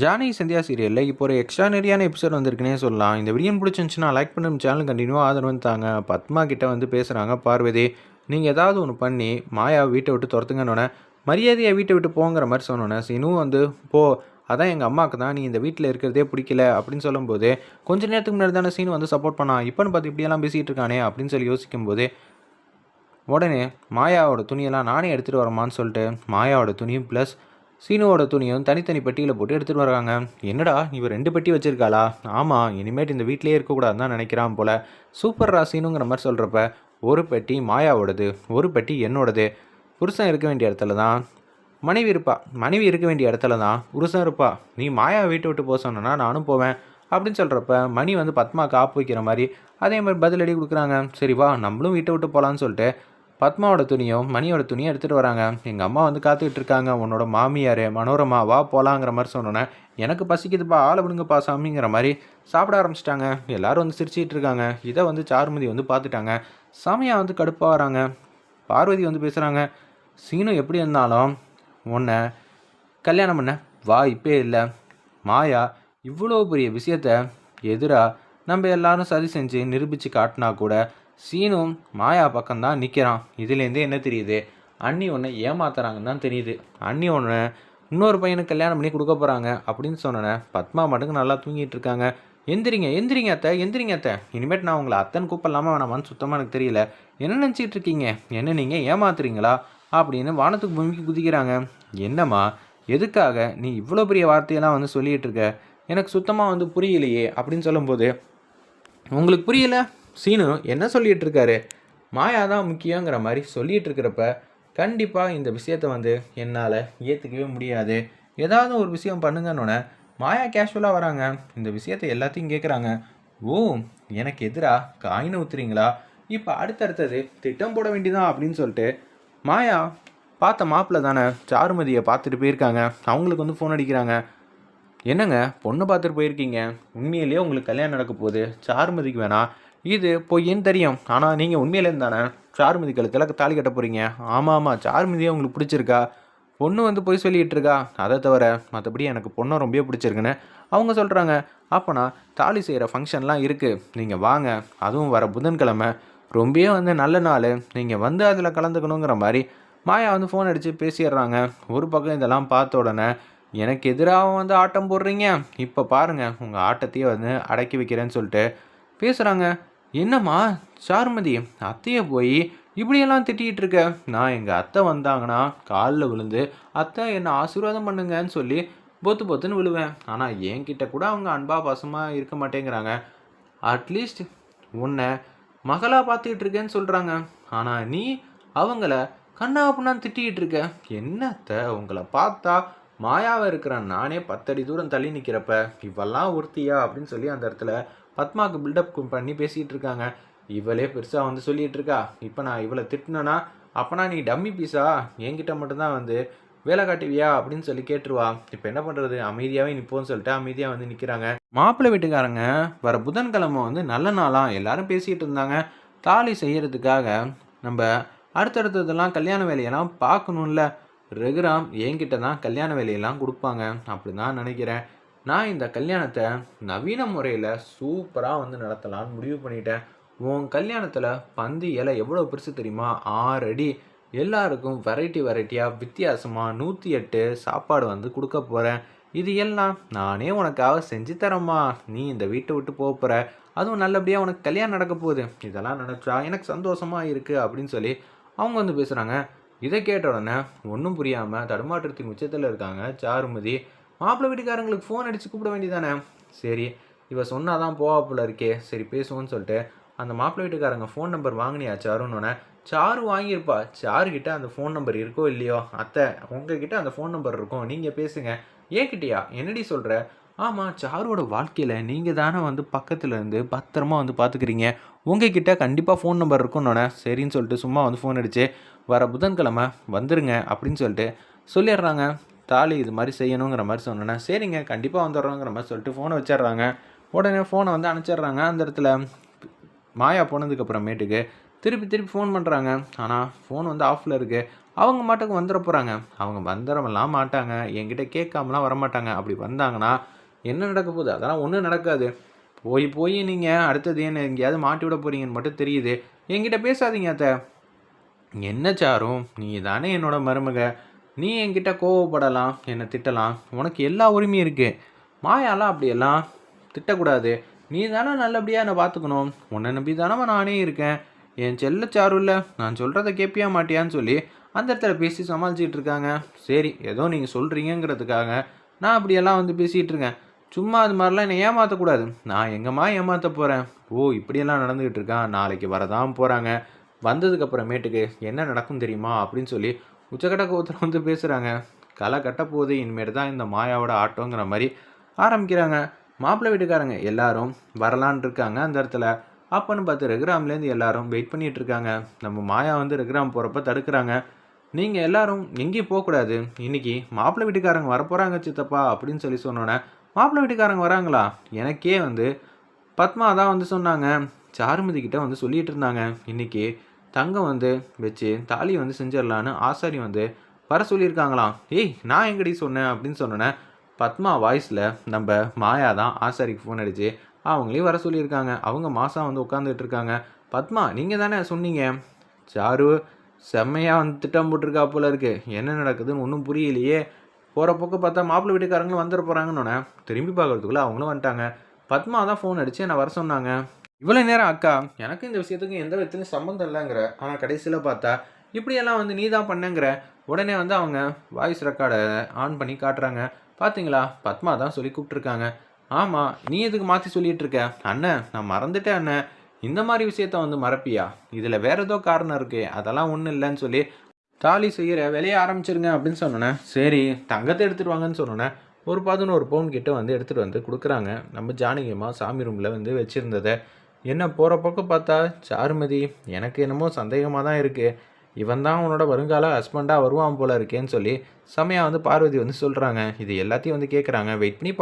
Johnny Sandhya சீரியலில் இப்போ ஒரு எக்ஸ்ட்ரானரியான எபிசோட் வந்திருக்குன்னே சொல்லலாம். இந்த வீடியோ பிடிச்சிருந்துச்சுன்னா லைக் பண்ணும் சேனல் கண்டினியூவாக ஆதரவு தாங்க. பத்மா கிட்ட வந்து பேசுகிறாங்க பார்வதி. நீங்கள் ஏதாவது ஒன்று பண்ணி மாயா வீட்டை விட்டு துரத்துங்கன்னொன்னே மரியாதையை வீட்டை விட்டு போங்கிற மாதிரி சொன்னோன்னே சீனும் வந்து போ அதான் எங்கள் அம்மாவுக்கு தான் நீ இந்த வீட்டில் இருக்கிறதே பிடிக்கல அப்படின்னு சொல்லும்போது கொஞ்ச நேரத்துக்கு முன்னாடி தானே சீன் வந்து சப்போர்ட் பண்ணான் இப்போன்னு பார்த்து இப்படியெல்லாம் பேசிகிட்டு இருக்கானே? அப்படின்னு சொல்லி யோசிக்கும்போது உடனே மாயாவோட துணியெல்லாம் நானே எடுத்துகிட்டு வரமான்னு சொல்லிட்டு மாயாவோட துணியும் ப்ளஸ் சீனுவோட துணியும் தனித்தனி பெட்டியில் போட்டு எடுத்துகிட்டு வராங்க என்னடா இவர் ரெண்டு பெட்டி வச்சிருக்காளா? ஆமாம் இனிமேட்டு இந்த வீட்லேயே இருக்கக்கூடாதுன்னு தான் நினைக்கிறான் போல. சூப்பர் ராசினுங்கிற மாதிரி சொல்கிறப்ப ஒரு பெட்டி மாயாவோடது ஒரு பெட்டி என்னோடது. புருஷன் இருக்க வேண்டிய இடத்துல தான். மனைவி இருப்பா. மனைவி இருக்க வேண்டிய இடத்துல தான் புருஷன் இருப்பா. நீ மாயா வீட்டை விட்டு போக சொன்னா நானும் போவேன் அப்படின்னு சொல்கிறப்ப மணி வந்து பத்மாவுக்கு ஆப்பு வைக்கிற மாதிரி அதே மாதிரி பதிலடி கொடுக்குறாங்க. சரி வா நம்மளும் வீட்டை விட்டு போகலான்னு சொல்லிட்டு பத்மாவோட துணியும் மணியோட துணியும் எடுத்துகிட்டு வராங்க. எங்கள் அம்மா வந்து காத்துக்கிட்டு இருக்காங்க. உன்னோட மாமியார் மனோரமா வா போகலாங்கிற மாதிரி சொன்னோன்னே எனக்கு பசிக்குதுப்பா ஆளை விடுங்கப்பா சாமிங்கிற மாதிரி சாப்பிட ஆரம்பிச்சிட்டாங்க. எல்லோரும் வந்து சிரிச்சிட்டு இருக்காங்க. இதை வந்து சாருமதி வந்து பார்த்துட்டாங்க. சாமியா வந்து கடுப்பாக வராங்க. பார்வதி வந்து பேசுகிறாங்க சீனு எப்படி இருந்தாலும் உன்னை கல்யாணம் பண்ண வா இப்போ இல்லை. மாயா இவ்வளோ பெரிய விஷயத்த எதிராக நம்ம எல்லாரும் சரி செஞ்சு நிரூபித்து காட்டினா கூட சீனும் மாயா பக்கம்தான் நிற்கிறான் இதுலேருந்தே என்ன தெரியுது? அண்ணி ஒன்று ஏமாத்துறாங்கன்னு தான் தெரியுது. அண்ணி ஒன்று இன்னொரு பையனுக்கு கல்யாணம் பண்ணி கொடுக்க போகிறாங்க அப்படின்னு சொன்னேன் பத்மா மட்டுக்கு நல்லா தூங்கிட்டு இருக்காங்க. எந்திரிங்க எந்திரிங்க அத்தை எந்திரிங்க அத்தை. இனிமேட் நான் உங்களை அத்தன் கூப்பிடலாமா வேணாமான்னு சுத்தமாக எனக்கு தெரியல. என்ன நினச்சிட்டு இருக்கீங்க? என்ன நீங்கள் ஏமாத்துறீங்களா? அப்படின்னு வானத்துக்கு பூமிக்கு குதிக்கிறாங்க. என்னம்மா எதுக்காக நீ இவ்வளோ பெரிய வார்த்தையெல்லாம் வந்து சொல்லிகிட்டு இருக்க? எனக்கு சுத்தமாக வந்து புரியலையே அப்படின்னு சொல்லும்போது உங்களுக்கு புரியல? சீனு என்ன சொல்லிட்டு இருக்காரு மாயா தான் முக்கியங்கிற மாதிரி சொல்லிட்டு இருக்கிறப்ப கண்டிப்பாக இந்த விஷயத்தை வந்து என்னால் ஏற்றுக்கவே முடியாது. ஏதாவது ஒரு விஷயம் பண்ணுங்கன்னொன்னே மாயா கேஷுவலாக வராங்க. இந்த விஷயத்தை எல்லாத்தையும் கேட்குறாங்க ஓ எனக்கு எதிராக காயினை ஊத்துறீங்களா? இப்போ அடுத்தடுத்தது திட்டம் போட வேண்டியதான் அப்படின்னு சொல்லிட்டு மாயா பார்த்த மாப்பிள்ளை தானே சாருமதியை பார்த்துட்டு போயிருக்காங்க. அவங்களுக்கு வந்து ஃபோன் அடிக்கிறாங்க. என்னங்க பொண்ணு பார்த்துட்டு போயிருக்கீங்க? உண்மையிலேயே உங்களுக்கு கல்யாணம் நடக்க போகுது. சார்மதிக்கு வேணாம் இது பொய்யன்னு தெரியும். ஆனால் நீங்கள் உண்மையிலேருந்து தானே? சார்மதி கழுத்தில் தாலி கட்ட போகிறீங்க ஆமாம் ஆமாம் சார்மதியே உங்களுக்கு பிடிச்சிருக்கா? பொண்ணு வந்து பொய் சொல்லிகிட்டு இருக்கா அதை தவிர மற்றபடி எனக்கு பொண்ணை ரொம்ப பிடிச்சிருக்குன்னு அவங்க சொல்கிறாங்க அப்போனா தாலி செய்கிற ஃபங்க்ஷன்லாம் இருக்குது நீங்கள் வாங்க. அதுவும் வர புதன்கிழமை. ரொம்பவே வந்து நல்ல நாள். நீங்கள் வந்து அதில் கலந்துக்கணுங்கிற மாதிரி மாயா வந்து ஃபோன் அடித்து பேசிடுறாங்க. ஒரு பக்கம் இதெல்லாம் பார்த்த உடனே எனக்கு எதிராக வந்து ஆட்டம் போடுறீங்க. இப்போ பாருங்கள் உங்கள் ஆட்டத்தையே வந்து அடக்கி வைக்கிறேன்னு சொல்லிட்டு பேசுகிறாங்க என்னம்மா சாருமதி அத்தையை போய் இப்படியெல்லாம் திட்டிகிட்டு இருக்க? நான் எங்கள் அத்தை வந்தாங்கன்னா காலில் விழுந்து அத்தை என்னை ஆசீர்வாதம் பண்ணுங்கன்னு சொல்லி பொத்து பொத்துன்னு விழுவேன். ஆனால் என்கிட்ட கூட அவங்க அன்பா பாசமாக இருக்க மாட்டேங்கிறாங்க. அட்லீஸ்ட் உன்னை மகளாக பார்த்துக்கிட்டு இருக்கேன்னு சொல்கிறாங்க ஆனால் நீ அவங்கள கண்ணா அப்படின்னா திட்டிகிட்டு இருக்க. என்னத்த உங்களை பார்த்தா மாயாவை இருக்கிற நானே பத்தடி தூரம் தள்ளி நிற்கிறப்ப இவெல்லாம் ஒருத்தியா? அப்படின்னு சொல்லி அந்த இடத்துல பத்மாவுக்கு பில்டப் பண்ணி பேசிகிட்டு இருக்காங்க. இவளே பெருசாக வந்து சொல்லிகிட்டு இருக்கா. இப்போ நான் இவளை திட்டினேன்னா அப்போனா நீ டம்மி பீஸா? என்கிட்ட மட்டும்தான் வந்து வேலை காட்டுவியா? அப்படின்னு சொல்லி கேட்டுருவா. இப்போ என்ன பண்ணுறது அமைதியாகவே நிற்போன்னு சொல்லிட்டு அமைதியாக வந்து நிற்கிறாங்க மாப்பிள்ளை வீட்டுக்காரங்க வர புதன்கிழமை வந்து நல்ல நாளாக எல்லாரும் பேசிகிட்டு இருந்தாங்க. தாலி செய்கிறதுக்காக நம்ம அடுத்தடுத்ததெல்லாம் கல்யாண வேலையெல்லாம் பார்க்கணும்ல. ரகுராம் என்கிட்ட தான் கல்யாண வேலையெல்லாம் கொடுப்பாங்க. அப்படி தான் நினைக்கிறேன். நான் இந்த கல்யாணத்தை நவீன முறையில் சூப்பராக வந்து நடத்தலாம்னு முடிவு பண்ணிட்டேன். உன் கல்யாணத்தில் பந்தி இலை எவ்வளோ பெருசு தெரியுமா? ஆறு அடி. எல்லாருக்கும் வெரைட்டி வெரைட்டியாக வித்தியாசமாக நூற்றி எட்டு சாப்பாடு வந்து கொடுக்க போகிறேன் இது எல்லாம் நானே உனக்காக செஞ்சு தரேம்மா. நீ இந்த வீட்டை விட்டு போக போகிற அதுவும் நல்லபடியாக உனக்கு கல்யாணம் நடக்க போகுது. இதெல்லாம் நினச்சா எனக்கு சந்தோஷமாக இருக்குது அப்படின்னு சொல்லி அவங்க வந்து பேசுகிறாங்க இதை கேட்ட உடனே ஒன்றும் புரியாமல் தடுமாற்றத்தின் உச்சத்தில் இருக்காங்க சாருமதி. மாப்பிள்ளை வீட்டுக்காரங்களுக்கு ஃபோன் அடித்து கூப்பிட வேண்டியதானே சரி இவ சொன்னாதான் போவாப்புல இருக்கே. சரி பேசுவோன்னு சொல்லிட்டு அந்த மாப்பிள்ளை வீட்டுக்காரங்க ஃபோன் நம்பர் வாங்கினியா சாருன்னொன்னே சாரு வாங்கியிருப்பா. சாருக்கிட்ட அந்த ஃபோன் நம்பர் இருக்கோ இல்லையோ? அத்தை உங்ககிட்ட அந்த ஃபோன் நம்பர் இருக்கும். நீங்கள் பேசுங்க. ஏன் கிட்டியா? என்னடி சொல்கிற ஆமாம் சாருவோட வாழ்க்கையில் நீங்கள் தானே வந்து பக்கத்தில் இருந்து பத்திரமா வந்து பார்த்துக்கிறீங்க உங்ககிட்ட கண்டிப்பாக ஃபோன் நம்பர் இருக்குன்னொன்னே சரின்னு சொல்லிட்டு சும்மா வந்து ஃபோன் அடித்து வர புதன்கிழமை வந்துடுங்க அப்படின்னு சொல்லிட்டு சொல்லிடுறாங்க. தாலி இது மாதிரி செய்யணுங்கிற மாதிரி சொன்னோன்னே சரிங்க கண்டிப்பாக வந்துடுறோங்கிற மாதிரி சொல்லிட்டு ஃபோனை வச்சிடுறாங்க. உடனே ஃபோனை வந்து அனுப்பிச்சிடுறாங்க. அந்த இடத்துல மாயா போனதுக்கப்புறமேட்டுக்கு திருப்பி திருப்பி ஃபோன் பண்ணுறாங்க ஆனால் ஃபோன் வந்து ஆஃபில் இருக்குது அவங்க மாட்டுக்கு வந்துட போகிறாங்க அவங்க வந்துடலாம் மாட்டாங்க. என்கிட்ட கேட்காமலாம் வரமாட்டாங்க. அப்படி வந்தாங்கன்னா என்ன நடக்க போகுது? அதெல்லாம் ஒன்றும் நடக்காது. போய் போய் நீங்கள் அடுத்தது என்ன எங்கேயாவது மாட்டி விட போகிறீங்கன்னு மட்டும் தெரியுது. என்கிட்ட பேசாதீங்க அத்தை. என்ன சாரும் நீ தானே என்னோட மருமக. நீ என்கிட்ட கோவப்படலாம் என்னை திட்டலாம். உனக்கு எல்லா உரிமையும் இருக்குது மாயாலாம் அப்படியெல்லாம் திட்டக்கூடாது. நீ தானே நல்லபடியாக என்னை பார்த்துக்கணும். உன்னை நம்பி தானே நானே இருக்கேன். என் செல்ல சாரும் இல்லை. நான் சொல்கிறத கேட்பியா மாட்டியான்னு சொல்லி அந்த இடத்துல பேசி சமாளிச்சிட்டு இருக்காங்க. சரி ஏதோ நீங்கள் சொல்கிறீங்கிறதுக்காக நான் அப்படியெல்லாம் வந்து பேசிகிட்டு இருக்கேன். சும்மா அது மாதிரிலாம் என்னை ஏமாற்றக்கூடாது நான் எங்கம்மா ஏமாற்ற போகிறேன் ஓ இப்படியெல்லாம் நடந்துக்கிட்டு இருக்கான் நாளைக்கு வரதான் போகிறாங்க வந்ததுக்கப்புறமேட்டுக்கு என்ன நடக்கும் தெரியுமா? அப்படின்னு சொல்லி உச்சக்கட்ட கோவத்தில் வந்து பேசுகிறாங்க களை கட்ட போகுது. இனிமேட்டு தான் இந்த மாயாவோட ஆட்டோங்கிற மாதிரி ஆரம்பிக்கிறாங்க. மாப்பிள்ளை வீட்டுக்காரங்க எல்லாரும் வரலான் இருக்காங்க அந்த இடத்துல. அப்பன்னு பார்த்து ரெகுராம்லேருந்து எல்லாரும் வெயிட் பண்ணிட்டு இருக்காங்க. நம்ம மாயா வந்து ரெகுராம் போகிறப்ப தடுக்கிறாங்க. நீங்கள் எல்லாரும் எங்கேயும் போகக்கூடாது. இன்றைக்கி மாப்பிள்ளை வீட்டுக்காரங்க வரப்போகிறாங்க சித்தப்பா அப்படின்னு சொல்லி சொன்னோன்னே மாப்பிள்ளை வீட்டுக்காரங்க வராங்களா? எனக்கே வந்து பத்மா தான் வந்து சொன்னாங்க. சாருமதி கிட்ட வந்து சொல்லிட்டு இருந்தாங்க. இன்னைக்கு தங்கம் வந்து வச்சு தாலி வந்து செஞ்சிடலான்னு ஆசாரி வந்து வர சொல்லியிருக்காங்களாம். ஏய் நான் எங்கடி சொன்னேன் அப்படின்னு சொன்னோன்னே பத்மா வாய்ஸில் நம்ம மாயா தான் ஆசாரிக்கு ஃபோன் அடிச்சு அவங்களையும் வர சொல்லியிருக்காங்க. அவங்க மாதம் வந்து உட்காந்துட்டு இருக்காங்க. பத்மா நீங்கள் தானே சொன்னீங்க? சாரு செம்மையாக வந்து திட்டம் போட்டிருக்கா போல இருக்கு. என்ன நடக்குதுன்னு ஒன்றும் புரியலையே. போகிற பக்கம் பார்த்தா மாப்பிள்ளை வீட்டுக்காரங்களும் வந்துட போகிறாங்கன்னு திரும்பி பார்க்கறதுக்குள்ளே அவங்களும் வந்துட்டாங்க. பத்மா தான் ஃபோன் அடித்து என்னை வர சொன்னாங்க. இவ்வளோ நேரம் அக்கா எனக்கு இந்த விஷயத்துக்கும் எந்த விதத்துலையும் சம்மந்தம் இல்லைங்கிற. ஆனால் கடைசியில் பார்த்தா இப்படியெல்லாம் வந்து நீ தான் பண்ணங்கிற. உடனே வந்து அவங்க வாய்ஸ் ரெக்கார்டை ஆன் பண்ணி காட்டுறாங்க. பார்த்தீங்களா பத்மா தான் சொல்லி கூப்பிட்ருக்காங்க ஆமாம் நீ எதுக்கு மாற்றி சொல்லிகிட்டு இருக்க அண்ணன் நான் மறந்துட்டேன் அண்ணன் இந்த மாதிரி விஷயத்த வந்து மறப்பியா? இதில் வேறு ஏதோ காரணம் இருக்கு. அதெல்லாம் ஒன்றும் இல்லைன்னு சொல்லி தாலி செய்கிற வேலையை ஆரம்பிச்சிருங்க அப்படின்னு சொன்னோன்னே சரி தங்கத்தை எடுத்துகிட்டு வாங்கன்னு சொன்னோன்னே ஒரு பதினோரு பவுன் கிட்டே வந்து எடுத்துகிட்டு வந்து கொடுக்குறாங்க. நம்ம ஜானகியம்மா சாமி ரூமில் வந்து வச்சுருந்ததை. என்ன போகிற பக்கம் பார்த்தா சாருமதி எனக்கு என்னமோ சந்தேகமாக தான் இருக்குது இவன் தான் உன்னோட வருங்கால ஹஸ்பண்டாக வருவான் போல இருக்கேன்னு சொல்லி செமையாக வந்து பார்வதி வந்து சொல்கிறாங்க இது எல்லாத்தையும் வந்து கேட்குறாங்க வெயிட் பண்ணி